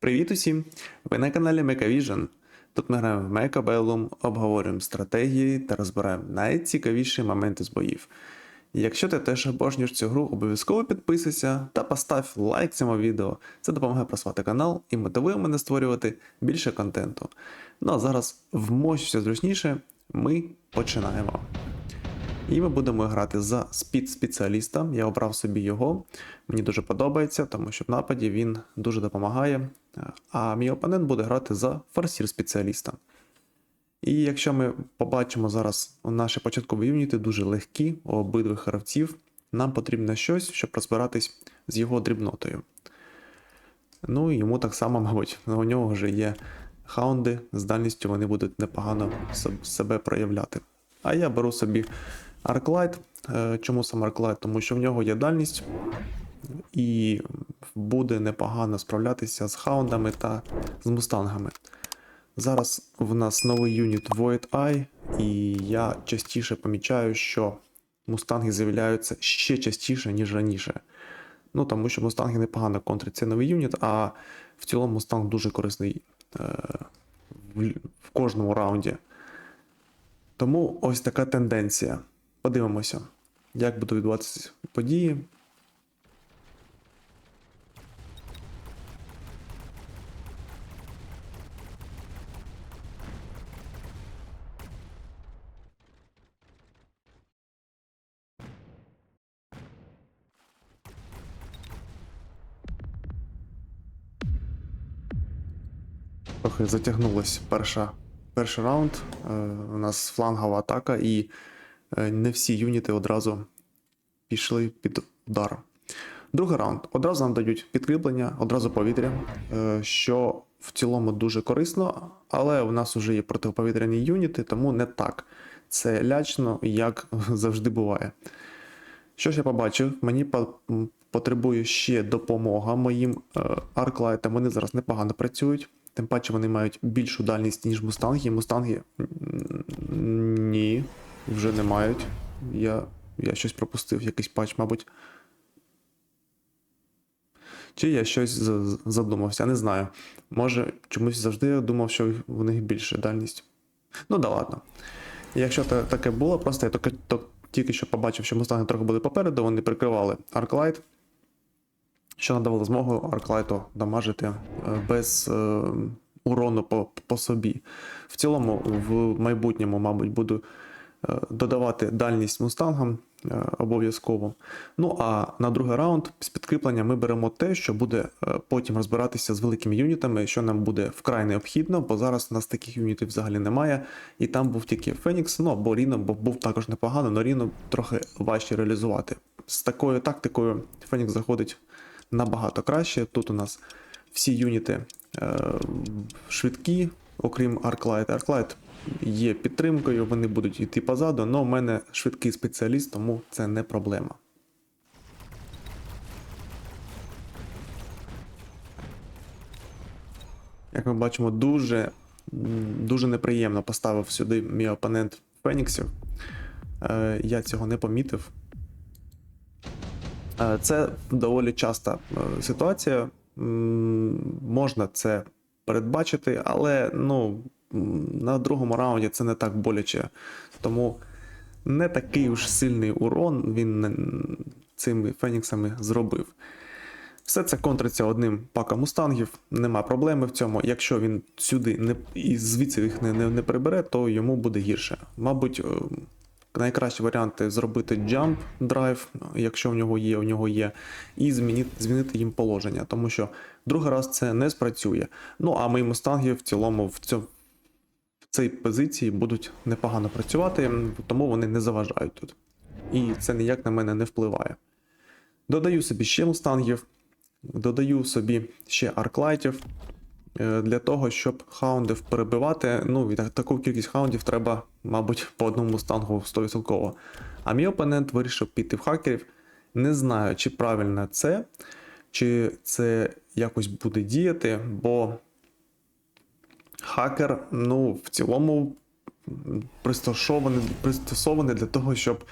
Привіт усім! Ви на каналі MechaVision. Тут ми граємо в Bellum, обговорюємо стратегії та розбираємо найцікавіші моменти з боїв. Якщо ти теж обожнюєш цю гру, обов'язково підписуйся та постав лайк цьому відео. Це допомагає просувати канал і мотивує мене створювати більше контенту. Ну а зараз вмощуся зручніше, ми починаємо. І ми будемо грати за спід-спеціаліста. Я обрав собі його. Мені дуже подобається, тому що в нападі він дуже допомагає. А мій опонент буде грати за форсір-спеціаліста. І якщо ми побачимо зараз наші початкові юніти дуже легкі у обидвих гравців, нам потрібно щось, щоб розбиратись з його дрібнотою. Ну і йому так само, мабуть, у нього вже є хаунди, з дальністю вони будуть непогано себе проявляти. А я беру собі Арклайт. Е, Чому саме Арклайт? Тому що в нього є дальність і буде непогано справлятися з хаундами та з мустангами. Зараз в нас новий юніт Void Eye, і я частіше помічаю, що мустанги з'являються ще частіше, ніж раніше. Ну, тому що мустанги непогано контрять цей новий юніт, а в цілому мустанг дуже корисний е, в кожному раунді. Тому ось така тенденція. Подивимося, як будуть відбуватися події. Трохи затягнулась перша, перший раунд. Е, у нас флангова атака, і не всі юніти одразу пішли під удар. Другий раунд. Одразу нам дають підкріплення, одразу повітря, е, що в цілому дуже корисно, але у нас вже є протиповітряні юніти, тому не так. Це лячно, як завжди буває. Що ж я побачив? Мені потребує ще допомога моїм е, арклайтам. Вони зараз непогано працюють. Тим паче вони мають більшу дальність, ніж мустанги. Мустанги ні, вже не мають. Я, я щось пропустив, якийсь патч, мабуть. Чи я щось задумався, не знаю. Може, чомусь завжди думав, що в них більше дальність. Ну да ладно. Якщо та- таке було, просто я тільки, то, тільки що побачив, що мустанги трохи були попереду, вони прикривали Арклайт, що надавало змогу Арклайту дамажити е, без е, урону по, по собі. В цілому, в майбутньому, мабуть, буду додавати дальність мустангам е, обов'язково. Ну а на другий раунд з підкріплення ми беремо те, що буде е, потім розбиратися з великими юнітами, що нам буде вкрай необхідно, бо зараз у нас таких юнітів взагалі немає. І там був тільки Фенікс, ну або Ріно, бо був також непогано, але Ріно трохи важче реалізувати. З такою тактикою Фенікс заходить набагато краще. Тут у нас всі юніти е, швидкі, окрім Арклайт. Арклайт є підтримкою, вони будуть йти позаду, але в мене швидкий спеціаліст, тому це не проблема. Як ми бачимо, дуже, дуже неприємно поставив сюди мій опонент Феніксів. Е, Я цього не помітив. Е, Це доволі часта е, ситуація. Можна це передбачити, але ну, на другому раунді це не так боляче. Тому не такий уж сильний урон він цими феніксами зробив. Все це контриться одним паком мустангів, нема проблеми в цьому. Якщо він сюди не, і звідси їх не, не, не прибере, то йому буде гірше. Мабуть, е, найкращі варіанти зробити jump драйв, якщо в нього є, у нього є, і змінити, змінити їм положення, тому що другий раз це не спрацює. Ну а мої мустанги в цілому в цьому. В цій позиції будуть непогано працювати, тому вони не заважають тут. І це ніяк на мене не впливає. Додаю собі ще мустангів, додаю собі ще арклайтів е, для того, щоб хаундів перебивати. Ну, таку кількість хаундів треба, мабуть, по одному мустангу 100%. А мій опонент вирішив піти в хакерів. Не знаю, чи правильно це, чи це якось буде діяти, бо хакер, ну, в цілому пристосований, пристосований для того, щоб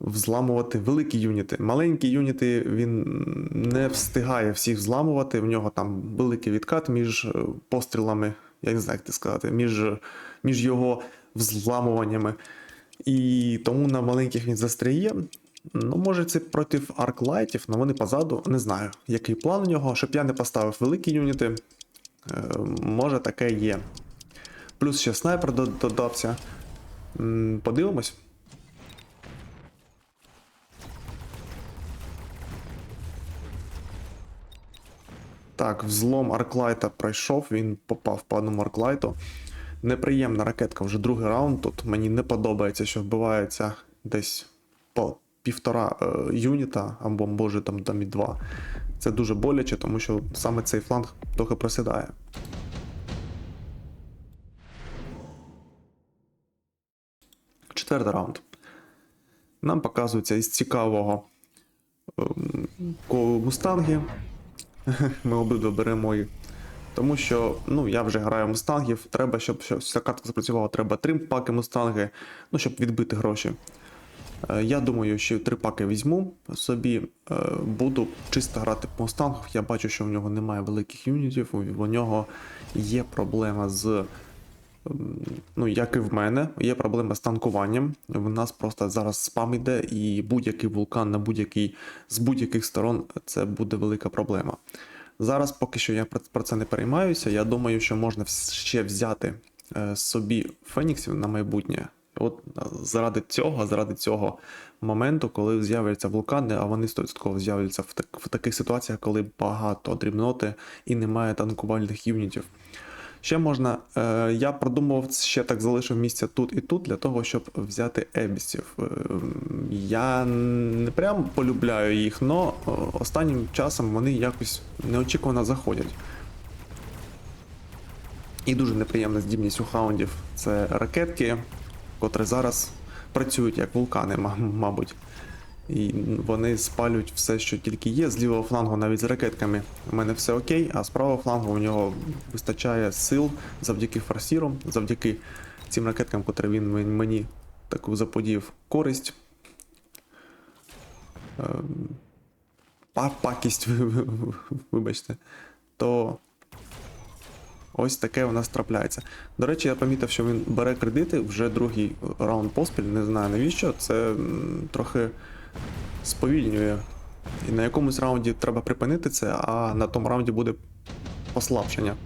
взламувати великі юніти. Маленькі юніти він не встигає всіх взламувати. В нього там великий відкат між е, пострілами, я не знаю, як це сказати, між, між його взламуваннями. І тому на маленьких він застряє. Ну, може, це проти арклайтів, але вони позаду. Не знаю, який план у нього, щоб я не поставив великі юніти. Е, може, таке є. Плюс ще снайпер додався. Подивимось. Так, взлом Арклайта пройшов, він попав по одному Арклайту. Неприємна ракетка, вже другий раунд. Тут мені не подобається, що вбивається десь по півтора е, юніта, або може там, там і два. Це дуже боляче, тому що саме цей фланг трохи просідає. Четвертий раунд. Нам показується із цікавого ем, мустанги. Ми обидва беремо їх. Тому що ну, я вже граю мустангів, треба, щоб, щоб ця картка запрацювала, треба три паки мустанги, ну, щоб відбити гроші. Е, Я думаю, що три паки візьму собі, е, буду чисто грати по мустангах. Я бачу, що в нього немає великих юнітів, у нього є проблема з. ем, Ну, як і в мене, є проблема з танкуванням. В нас просто зараз спам іде, і будь-який вулкан на будь-який з будь-яких сторон це буде велика проблема. Зараз поки що я про- це не переймаюся. Я думаю, що можна ще взяти е, собі феніксів на майбутнє. От заради цього, заради цього моменту, коли з'являться вулкани, а вони 100% з'являться в, так, в таких ситуаціях, коли багато дрібноти і немає танкувальних юнітів. Ще можна. Е, я продумував, ще так залишив місця тут і тут для того, щоб взяти ебісів. Е, я не прям полюбляю їх, але останнім часом вони якось неочікувано заходять. І дуже неприємна здібність у хаундів це ракетки, котрі зараз працюють як вулкани, мабуть. І вони спалюють все, що тільки є. З лівого флангу навіть з ракетками у мене все окей, а з правого флангу у нього вистачає сил завдяки форсіру, завдяки цим ракеткам, котрі він мені таку заподів користь. Ем, Пакість, ви- ви- ви- вибачте. То ось таке у нас трапляється. До речі, я помітив, що він бере кредити вже другий раунд поспіль, не знаю навіщо. Це трохи сповільнює. І на якомусь раунді треба припинити це, а на тому раунді буде послабшення.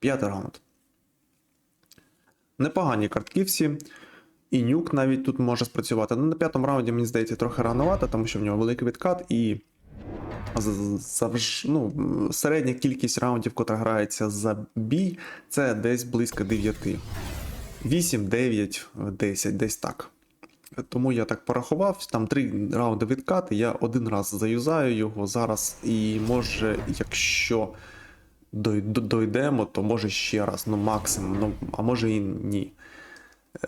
П'ятий раунд. Непогані картки всі. І нюк навіть тут може спрацювати. Ну, на п'ятому раунді, мені здається, трохи рановато, тому що в нього великий відкат і. Завж... Ну, середня кількість раундів, котра грається за бій, це десь близько 9. 8, 9, 10, десь так. Тому я так порахував, там три раунди відкати, я один раз заюзаю його зараз, і може, якщо дой- дойдемо, то може ще раз, ну максимум, ну, а може і ні.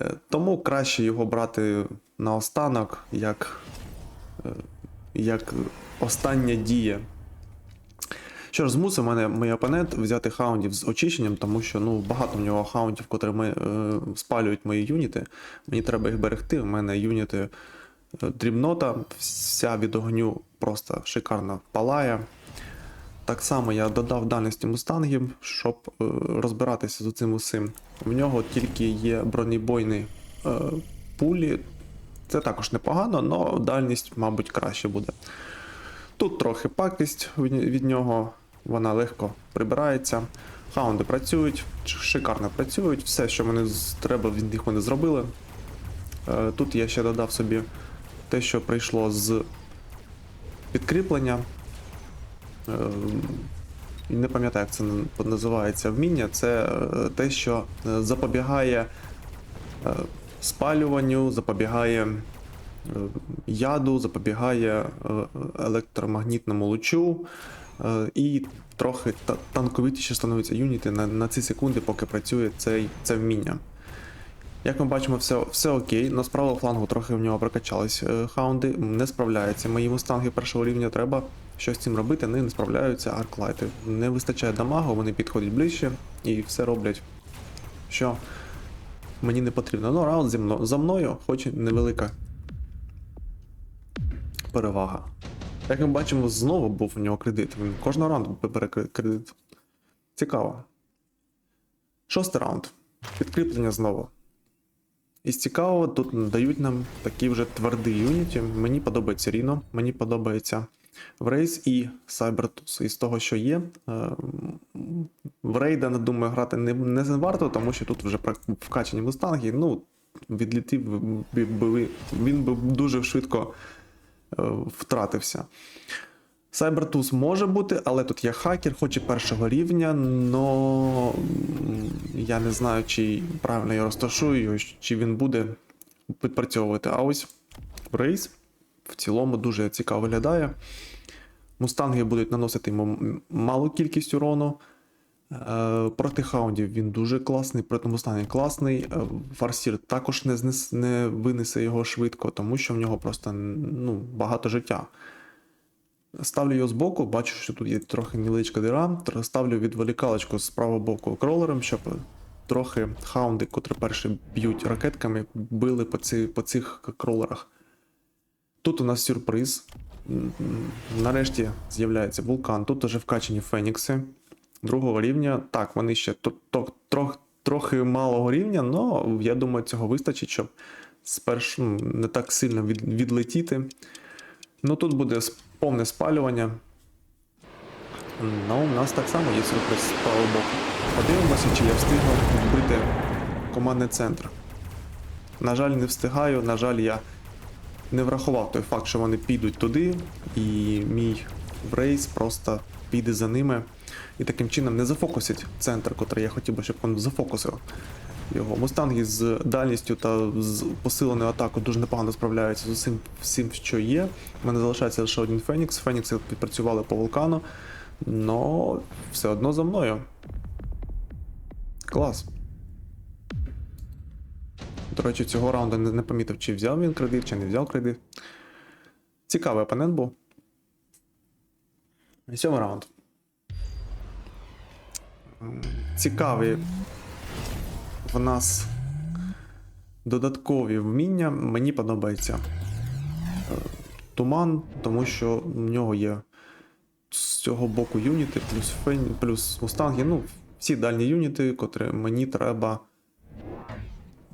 Е, Тому краще його брати наостанок, як, е, як остання дія. Що ж, змусив мене мій опонент взяти хаундів з очищенням, тому що ну, багато в нього хаунтів, котрі ми, е, спалюють мої юніти. Мені треба їх берегти. У мене юніти е, дрібнота, вся від огню просто шикарно палає. Так само я додав дальності мустангів, щоб е, розбиратися з цим усім. В нього тільки є бронебойні е, пулі. Це також непогано, але дальність, мабуть, краще буде. Тут трохи пакість від нього, вона легко прибирається. Хаунди працюють, шикарно працюють, все, що з- треба від них вони зробили. Е, Тут я ще додав собі те, що прийшло з підкріплення. Е, Не пам'ятаю, як це називається вміння. Це е, те, що е, запобігає спалюванню, запобігає яду, запобігає електромагнітному лучу і трохи та- танковитіше становиться юніти на, на ці секунди, поки працює цей, це вміння. Як ми бачимо, все, все окей, но з правого флангу трохи в нього прокачались хаунди, не справляються. Мої мустанги першого рівня треба щось з цим робити, вони не справляються, арклайти. Не вистачає дамагу, вони підходять ближче і все роблять що мені не потрібно. Ну, раунд зі мною, за мною, хоч і невелика перевага. Як ми бачимо, знову був у нього кредит. Він кожного раунду бере кредит. Цікаво. Шостий раунд. Підкріплення знову. Із цікавого тут дають нам такі вже тверді юніті. Мені подобається Ріно, мені подобається Врейс і Cybertus. Із того, що є. е, В Рейда, не думаю, грати не, не варто, тому що тут вже вкачані мустанги. Ну, відлітів він би дуже швидко е, втратився. Cybertools може бути, але тут є хакер, хоч і першого рівня, но я не знаю, чи правильно я розташую чи він буде підпрацьовувати. А ось рейс в цілому дуже цікаво виглядає. Мустанги будуть наносити йому малу кількість урону. Е, Проти хаундів він дуже класний, проти мустангів класний. Е, Фарсір також не, знес, не винесе його швидко, тому що в нього просто ну, багато життя. Ставлю його збоку, бачу, що тут є трохи невеличка дира. Ставлю відволікалочку з правого боку кролером, щоб трохи хаунди, котрі перші б'ють ракетками, били по, ці, по цих кролерах. Тут у нас сюрприз. Нарешті з'являється вулкан. Тут вже вкачені фенікси другого рівня. Так, вони ще тр- тр- трох- трохи малого рівня, але я думаю, цього вистачить, щоб спершу не так сильно від, відлетіти. Ну тут буде повне спалювання. Ну, у нас так само є сюрприз з правого боку. Подивимося, чи я встигну вбити командний центр. На жаль, не встигаю, на жаль, я не врахував той факт, що вони підуть туди, і мій рейс просто піде за ними. І таким чином не зафокусить центр, котрий я хотів би, щоб він зафокусив. Його мустанги з дальністю та з посиленою атакою дуже непогано справляються з усім всім, що є. У мене залишається лише один Фенікс. Фенікси підпрацювали по вулкану, але все одно за мною. Клас. До речі, цього раунду не, не помітив, чи взяв він кредит, чи не взяв кредит. Цікавий опонент був. Сьомий раунд. Цікаві в нас додаткові вміння. Мені подобається е, туман, тому що в нього є з цього боку юніти, плюс фень, плюс мустанги. Ну, всі дальні юніти, котрі мені треба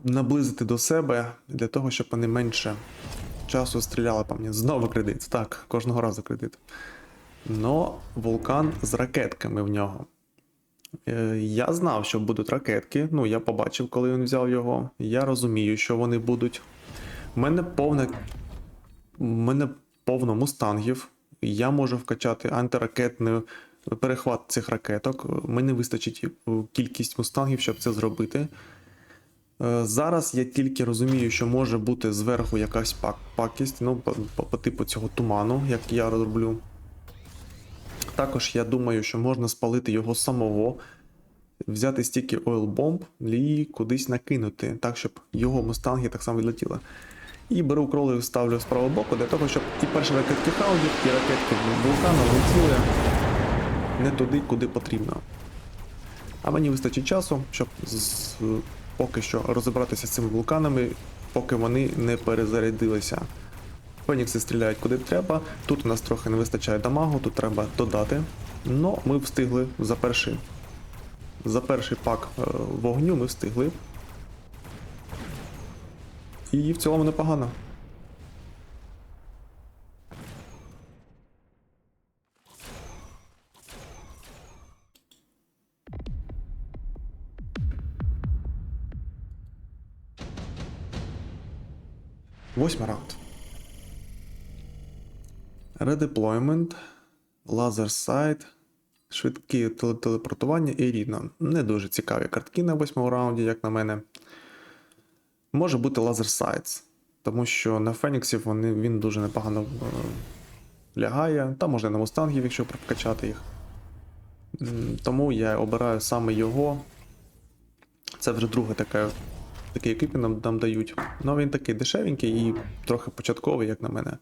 наблизити до себе для того, щоб вони менше часу стріляли по мені. Знову кредит. Так, кожного разу кредит. Но вулкан з ракетками в нього. Е, Я знав, що будуть ракетки. Ну, я побачив, коли він взяв його. Я розумію, що вони будуть. У мене повне. У мене повно мустангів. Я можу вкачати антиракетний перехват цих ракеток. Мені вистачить е, кількість мустангів, щоб це зробити. Е, Зараз я тільки розумію, що може бути зверху якась пак- пакість, ну, по, по, типу цього туману, як я роблю. Також я думаю, що можна спалити його самого, взяти стільки ойл-бомб і кудись накинути, так, щоб його мустанги так само відлетіли. І беру кролер, ставлю з правого боку для того, щоб і перші ракетки хаудів, і ракетки вулкану летіли не туди, куди потрібно. А мені вистачить часу, щоб поки що розібратися з цими вулканами, поки вони не перезарядилися. Фенікси стріляють куди треба. Тут у нас трохи не вистачає дамагу, тут треба додати. Но ми встигли за перший, за перший пак е, вогню ми встигли. І в цілому непогано. Восьмий раунд. Redeployment, Laser Sight, швидкі телепортування і рідно. Не дуже цікаві картки на восьмому раунді, як на мене. Може бути Laser Sights, тому що на Феніксів вони, він дуже непогано е, лягає, та можна на мустангів, якщо прокачати їх. Тому я обираю саме його. Це вже друге таке, такий екипі нам, нам дають. Ну він такий дешевенький і трохи початковий, як на мене.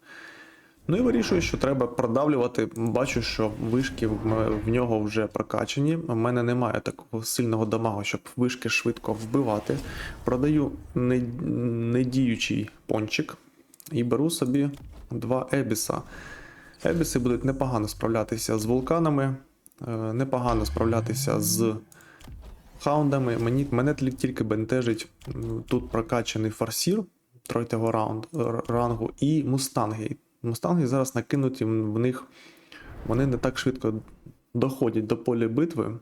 Ну і вирішую, що треба продавлювати. Бачу, що вишки в нього вже прокачані. У мене немає такого сильного дамагу, щоб вишки швидко вбивати. Продаю не- недіючий пончик і беру собі два ебіса. Ебіси будуть непогано справлятися з вулканами, е, непогано справлятися з хаундами. Мені, мене тільки бентежить тут прокачаний фарсір третього раунд, рангу і мустанги. Мустанги зараз накинуті в них. Вони не так швидко доходять до поля битви.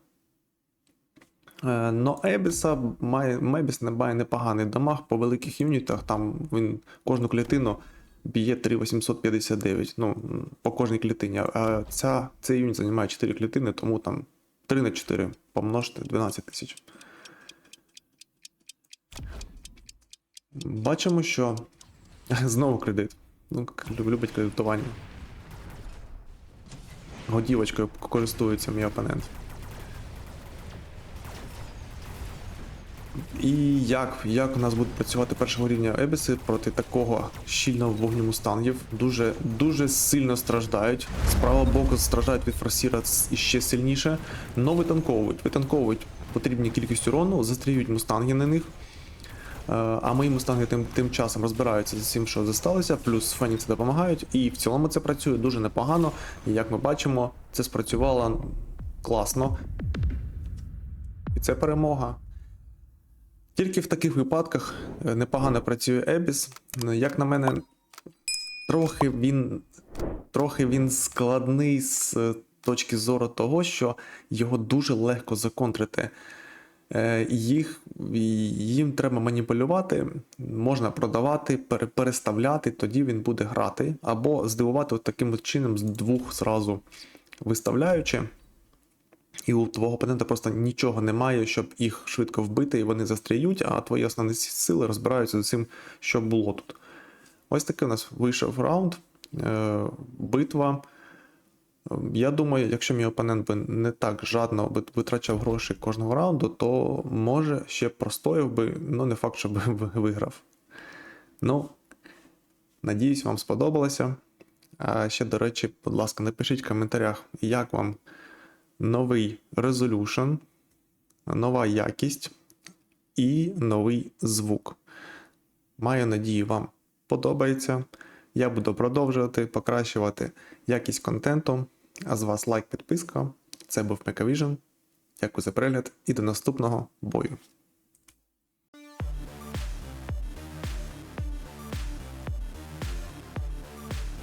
Е, Но Ебіса має, Мебіс не має непоганий дамаг по великих юнітах. Там він кожну клітину б'є 3859. Ну, по кожній клітині. А ця, цей юніт займає 4 клітини, тому там 3 на 4 помножити 12 тисяч. Бачимо, що знову кредит. Ну, любить кредитування. Годівочкою користується мій опонент. І як, як у нас будуть працювати першого рівня Ебіси проти такого щільного вогню мустангів? Дуже дуже сильно страждають. З правого боку страждають від форсіра іще сильніше. Но витанковують. Витанковують потрібні кількість урону, застріють мустанги на них. Е, А мої мустанги тим, тим часом розбираються з усім, що зосталося, плюс Фенікси допомагають. І в цілому це працює дуже непогано. І як ми бачимо, це спрацювало класно. І це перемога. Тільки в таких випадках е, непогано працює Ебіс. Е, Як на мене, трохи він, трохи він складний з е, точки зору того, що його дуже легко законтрити. Їх, їм треба маніпулювати, можна продавати, переставляти, тоді він буде грати. Або здивувати таким чином з двох зразу виставляючи. І у твого опонента просто нічого немає, щоб їх швидко вбити, і вони застряють, а твої основні сили розбираються з усім, що було тут. Ось такий у нас вийшов раунд, е, битва. Я думаю, якщо мій опонент би не так жадно витрачав гроші кожного раунду, то може ще простояв би, ну не факт, щоб виграв. Ну, надіюсь, вам сподобалося. А ще, до речі, будь ласка, напишіть в коментарях, як вам новий Resolution, нова якість і новий звук. Маю надію, вам подобається. Я буду продовжувати покращувати якість контенту. А з вас лайк, підписка. Це був Mechavision. Дякую за перегляд і до наступного бою.